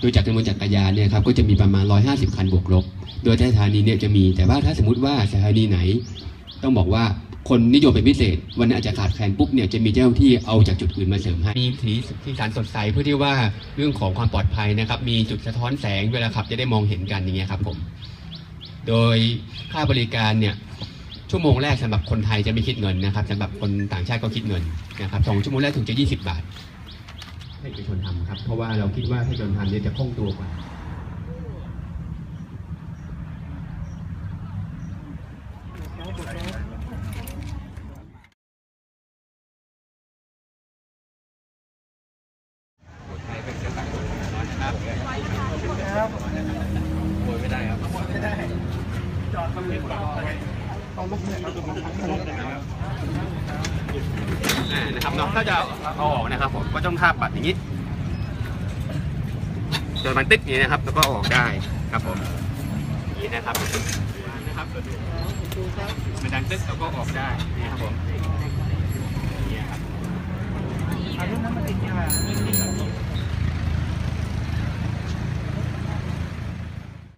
โดยจากจำนวนจักรยานเนี่ยครับก็จะมีประมาณ 150 คันบวกลบ โดยสถานีเนี่ยจะมี แต่ว่าถ้าสมมติว่าสถานีไหน ต้องบอกว่าคนนิยมเป็นพิเศษ วันนั้นอาจจะขาดแคลนปุ๊บเนี่ยจะมีเจ้าที่เอาจากจุดอื่นมาเสริมให้ มีสีสีสันสดใสเพื่อที่ว่าเรื่องของความปลอดภัยนะครับ มีจุดสะท้อนแสงเวลาขับจะได้มองเห็นกันอย่างเงี้ยครับผม โดยค่าบริการเนี่ยชั่วโมงแรกสำหรับคนไทยจะไม่คิดเงินนะครับสำหรับคนต่างชาติก็คิดเงินนะครับสองชั่วโมงแรกถึงจะ 20 บาท ให้เอกชนทำครับ เพราะว่าเราคิดว่าให้เอกชนทำเนี่ยจะคล่องตัวกว่าอ่าน เนาะถ้าจะเอาออกนะครับผมก็ต้องทาบปัดอย่างนี้จนมันติดอย่างนี้นะครับ แล้วก็ออกได้ครับผมนี่นะครับนะครับมันดันตึ๊กแล้วก็ออกได้นี่ครับผมนี่ครับ